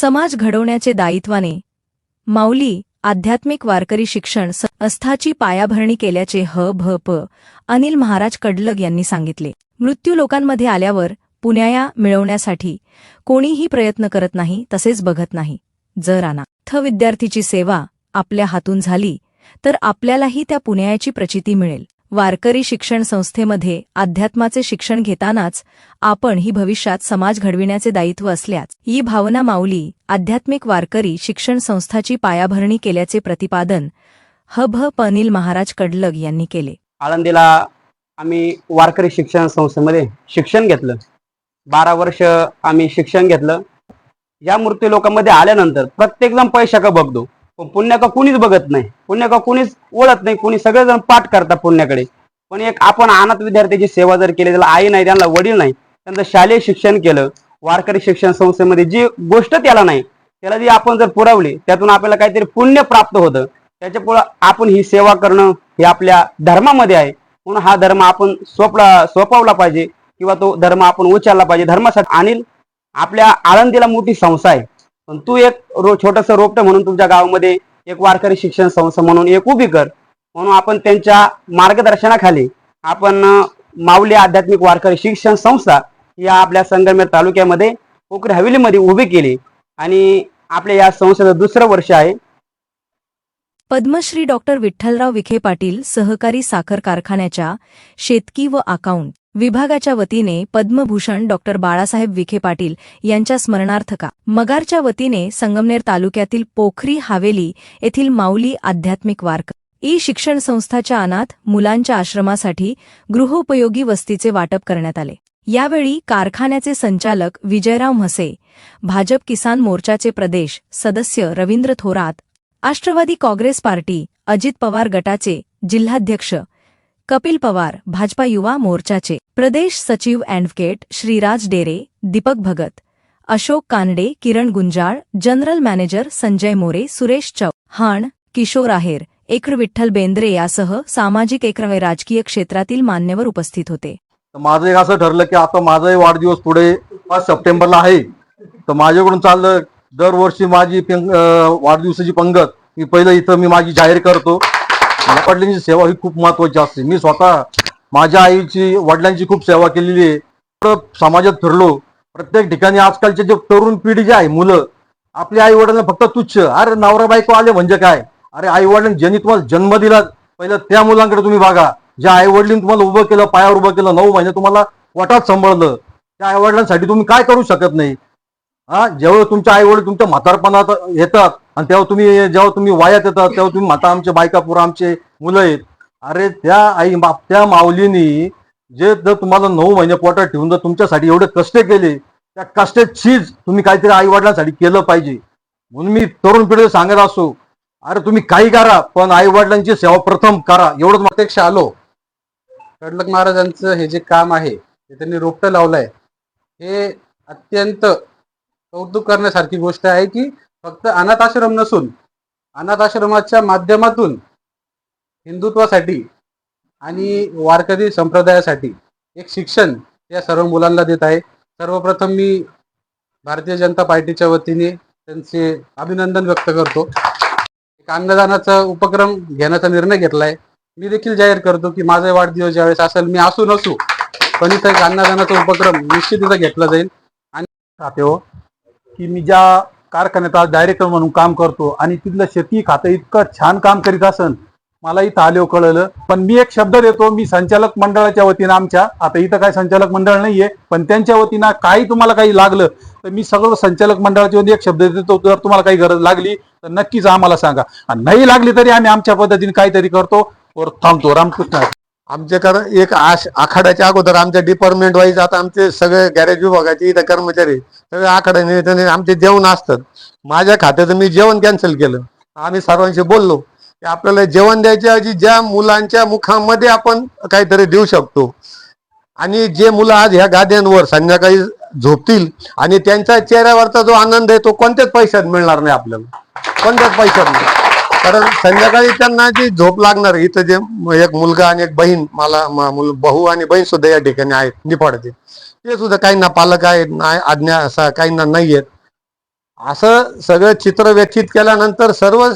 समाज घडवण्याचे दायित्वाने. माऊली आध्यात्मिक वारकरी शिक्षण संस्थाची पायाभरणी केल्याचे ह भ प अनिल महाराज कडलग यांनी सांगितले. मृत्यू लोकांमध्ये आल्यावर पुण्याया मिळवण्यासाठी कोणीही प्रयत्न करत नाही तसेच बघत नाही. जर अनाथ विद्यार्थीची सेवा आपल्या हातून झाली तर आपल्यालाही त्या पुण्यायाची प्रचिती मिळेल. वारकरी शिक्षण संस्थेमध्ये अध्यात्माचे शिक्षण घेतानाच आपण ही भविष्यात समाज घडविण्याचे दायित्व असल्यास ही भावना माऊली आध्यात्मिक वारकरी शिक्षण संस्थाची पायाभरणी केल्याचे प्रतिपादन ह भ पनिल महाराज कडलग यांनी केले. आळंदीला आम्ही वारकरी शिक्षण संस्थेमध्ये शिक्षण घेतलं. बारा वर्ष आम्ही शिक्षण घेतलं. या मूर्ती लोकांमध्ये आल्यानंतर प्रत्येक जण पैशाकडे बघतो. पण पुण्याका कुणीच बघत नाही. पुण्याका कुणीच ओळख नाही. कुणी सगळेजण पाठ करतात पुण्याकडे. पण एक आपण अनाथ विद्यार्थ्याची सेवा जर केली त्याला आई नाही त्यांना वडील नाही त्यांचं शालेय शिक्षण केलं वारकरी शिक्षण संस्थेमध्ये जी गोष्ट त्याला नाही त्याला जी आपण जर पुरवली त्यातून आपल्याला काहीतरी पुण्य प्राप्त होतं. त्याच्यापुढं आपण ही सेवा करणं हे आपल्या धर्मामध्ये आहे. म्हणून हा धर्म आपण सोपला सोपवला पाहिजे किंवा तो धर्म आपण उचलला पाहिजे. धर्मासाठी अनिल आपल्या आळंदीला मोठी संस्था आहे. पण तू एक रो छोटस रोपट म्हणून तुमच्या गावामध्ये एक वारकरी शिक्षण संस्था म्हणून एक उभी कर. म्हणून आपण त्यांच्या मार्गदर्शनाखाली आपण माऊली आध्यात्मिक वारकरी शिक्षण संस्था या आपल्या संगमेर तालुक्यामध्ये पोखरी हवेलीमध्ये उभी केली. आणि आपल्या या संस्थेचं दुसरं वर्ष आहे. पद्मश्री डॉक्टर विठ्ठलराव विखे पाटील सहकारी साखर कारखान्याच्या शेतकी व अकाउंट. विभागाच्या वतीने पद्मभूषण डॉक्टर बाळासाहेब विखे पाटील यांच्या स्मरणार्थ का? मगारच्या वतीने संगमनेर तालुक्यातील पोखरी हावेली येथील माऊली आध्यात्मिक वारक ई शिक्षण संस्थाच्या अनाथ मुलांच्या आश्रमासाठी गृहोपयोगी वस्तीचे वाटप करण्यात आले. यावेळी कारखान्याचे संचालक विजयराव म्हसे भाजप किसान मोर्चाचे प्रदेश सदस्य रवींद्र थोरात राष्ट्रवादी काँग्रेस पार्टी अजित पवार गटाचे जिल्हाध्यक्ष कपिल पवार भाजपा युवा मोर्चाचे प्रदेश सचिव advocate Shriraj Dere Deepak Bhagat Ashok Kanade Kiran Gunjal general manager Sanjay More Suresh Chavan Kishor Aher acre Vitthal Bendre यासह सामाजिक एकरवे राजकीय क्षेत्रातील मान्यवर उपस्थित होते. माझं एक असं ठरलं की आता माझाही वाढदिवस पुढे पाच सप्टेंबरला आहे. तर माझ्याकडून चाललं दरवर्षी माझी वाढदिवसाची पंगत मी पहिलं इथं मी माझी जाहीर करतो. वडिलांची सेवा ही खूप महत्वाची असते. मी स्वतः माझ्या आईची वडिलांची खूप सेवा केलेली आहे. समाजात फिरलो. प्रत्येक ठिकाणी आजकालचे जे तरुण पिढी जे आहे मुलं आपल्या आई वडिलांना फक्त तुच्छ अरे नवरा बायको आले म्हणजे काय? अरे आई वडिलांनी ज्यांनी तुम्हाला जन्म दिला पहिलं त्या मुलांकडे तुम्ही बघा. ज्या आई वडिलांनी तुम्हाला उभं केलं पायावर उभं केलं नऊ महिने तुम्हाला वटात सांभाळलं. त्या आई वडिलांसाठी तुम्ही काय करू शकत नाही? हा जेव्हा तुमच्या आई वडील तुमच्या म्हातारपणात येतात आणि तेव्हा तुम्ही जेव्हा तुम्ही वायात येतात तेव्हा तुम्ही माता आमचे बायका पुरा आमचे मुलं आहेत. अरे त्या आई त्या माऊलीनी जे जर तुम्हाला नऊ महिने पोटात ठेवून जर तुमच्यासाठी एवढे कष्ट केले त्या कष्टाचीच तुम्ही काहीतरी आई वडिलांसाठी केलं पाहिजे. म्हणून मी तरुण पिढीला सांगत असो अरे तुम्ही काही करा पण आई वडिलांची सेवा प्रथम करा. एवढंच प्रत्यक्ष आलो. कडलक महाराजांचं हे जे काम आहे ते त्यांनी रोपटं लावलंय. हे अत्यंत कौतुक करण्यासारखी गोष्ट आहे की फक्त अनाथ आश्रम नसून अनाथ आश्रमाच्या माध्यमातून हिंदुत्वासाठी आणि वारकरी संप्रदायासाठी एक शिक्षण या सर्व मुलांना देत आहे. सर्वप्रथम मी भारतीय जनता पार्टीच्या वतीने त्यांचे अभिनंदन व्यक्त करतो. एक अन्नदानाचा उपक्रम घेण्याचा निर्णय घेतलाय. मी देखील जाहीर करतो की माझा वाढदिवस ज्यावेळेस असेल मी असू नसू पण इथं एक अन्नदानाचा उपक्रम निश्चित इथं घेतला जाईल. आणि हो की मी ज्या कारखान्यात आज डायरेक्टर म्हणून काम करतो आणि तिथलं शेती खातं इतकं छान काम करीत असन मला इथं आले कळलं. पण मी एक शब्द देतो मी संचालक मंडळाच्या वतीनं आमच्या आता इथं काय संचालक मंडळ नाहीये पण त्यांच्या वतीनं काही तुम्हाला काही लागलं तर मी सगळं संचालक मंडळाच्या वतीने एक शब्द देतो जर तुम्हाला काही गरज लागली तर नक्कीच आम्हाला सांगा. आणि नाही लागली तरी आम्ही आमच्या पद्धतीने काहीतरी करतो. वर थांबतो. रामकृष्ण. आमच्याकडे एक आश आखाड्याच्या अगोदर आमच्या डिपार्टमेंट वाईज आता आमचे सगळे गॅरेज विभागाचे इथं कर्मचारी सगळे आखाड्याने आमचे जेवण असतात. माझ्या खात्याचं मी जेवण कॅन्सल केलं. आम्ही सर्वांशी बोललो. की आपल्याला जेवण द्यायच्या ऐवजी ज्या मुलांच्या मुखामध्ये आपण काहीतरी देऊ शकतो. आणि जे मुलं आज ह्या गाद्यांवर संध्याकाळी झोपतील आणि त्यांच्या चेहऱ्यावरचा जो आनंद आहे तो कोणत्याच पैशात मिळणार नाही आपल्याला. कोणत्याच पैशात नाही. कारण संध्याकाळी त्यांना जी झोप लागणार इथं जे एक मुलगा आणि एक बहीण मला मुल- भाऊ आणि बहीण सुद्धा या ठिकाणी आहेत निफाडचे ते सुद्धा काहींना पालक आहेत नाही आज्ञा असा काहींना नाही आहेत असं सगळं चित्र व्यथित केल्यानंतर सर्व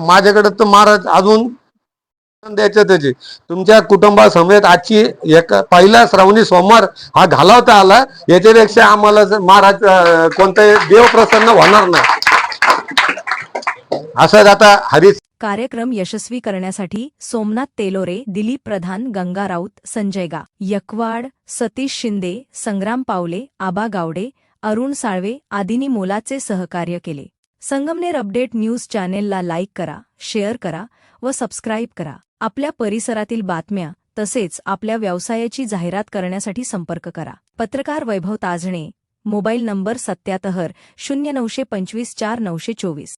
माझ्याकडे तर महाराज अजून द्यायचं त्याचे. तुमच्या कुटुंबासमेत आजची एक पहिला श्रावणी सोमवार हा घालवता आला याच्यापेक्षा आम्हाला महाराज कोणताही देव प्रसन्न होणार नाही. असं आता हरी कार्यक्रम यशस्वी करण्यासाठी सोमनाथ तेलोरे दिलीप प्रधान गंगा राऊत संजय गा यकवाड सतीश शिंदे संग्राम पावले आबा गावडे अरुण साळवे आदींनी मोलाचे सहकार्य केले. संगमनेर अपडेट न्यूज चॅनेलला लाईक करा शेअर करा व सबस्क्राईब करा. आपल्या परिसरातील बातम्या तसेच आपल्या व्यवसायाची जाहिरात करण्यासाठी संपर्क करा. पत्रकार वैभव ताजणे मोबाईल नंबर सत्यातहर शून्य नऊशे पंचवीस चार नऊशे चोवीस.